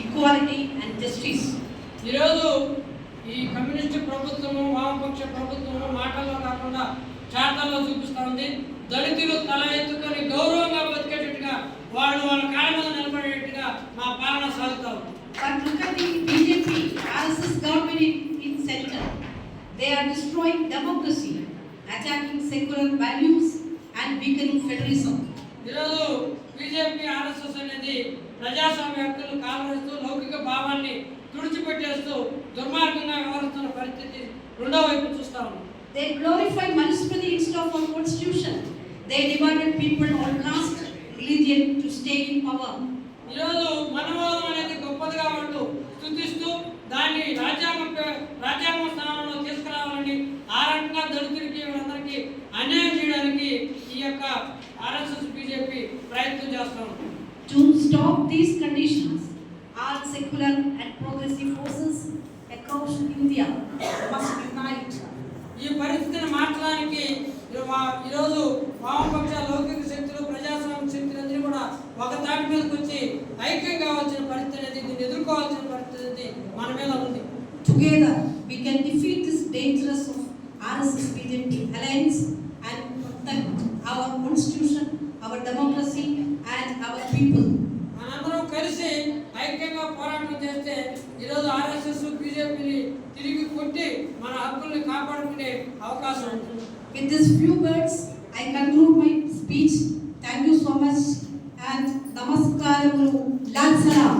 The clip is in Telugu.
equality and justice. ఈరోజు ఈ కమ్యూనిస్ట్ ప్రభుత్వము వామపక్ష ప్రభుత్వము మాటల్లో కాకుండా చాటల్లో చూపిస్తా ఉంది దళితులు తల ఎత్తుకొని గౌరవంగా బతికేటట్టుగా వాళ్ళు వాళ్ళ కాళ్ళ మీద నిలబడేట్టుగా మా పాలన సాగుతా ఉంది government in, in center. They are destroying democracy, attacking secular values and weakening federalism. ఈరోజు బీజేపీ ఆర్ఎస్ఎస్ అనేది ప్రజాస్వామ్య హక్కులు కాలవేస్తూ లౌకిక భావాన్ని తుడిచిపెట్టేస్తూ దుర్మార్గంగా వ్యవహరిస్తున్న పరిస్థితి రెండో వైపు చూస్తా ఉన్నాం They glorify Manusmriti instead of our constitution. They divided people on caste, religion to stay in power. ఈరోజు మనవాదం అనేది గొప్పదిగా ఉంటూ స్థుతిస్తూ దాన్ని రాజ్యాంగ రాజ్యాంగ స్థానంలో తీసుకురావాలని ఆ రకంగా దళితులకి వీళ్ళందరికీ అన్యాయం చేయడానికి ఈ యొక్క ఆర్ఎస్ఎస్ బీజేపీ ప్రయత్నం చేస్తాం. To stop these conditions all secular and progressive forces across India must unite ఈ పరిస్థితిని మార్చడానికి ఈరోజు వామపక్ష లౌకిక శక్తులు ప్రజాస్వామ్య శక్తులు అందరూ కూడా ఒక దాటి మీదకి వచ్చి ఐక్యం కావాల్సిన పరిస్థితి అనేది దీన్ని ఎదుర్కోవాల్సిన పరిస్థితి అనేది మన మీద ఉంది. Together we can defeat this dangerous RS BJP ఐక్యంగా పోరాటం చేస్తే ఈరోజు ఆర్ఎస్ఎస్ బీజేపీని తిరిగి కొట్టి మన హక్కుల్ని కాపాడుకునే అవకాశం ఉంటుంది with this few words I conclude my speech thank you so much and నమస్కారములు లాల్ సలాం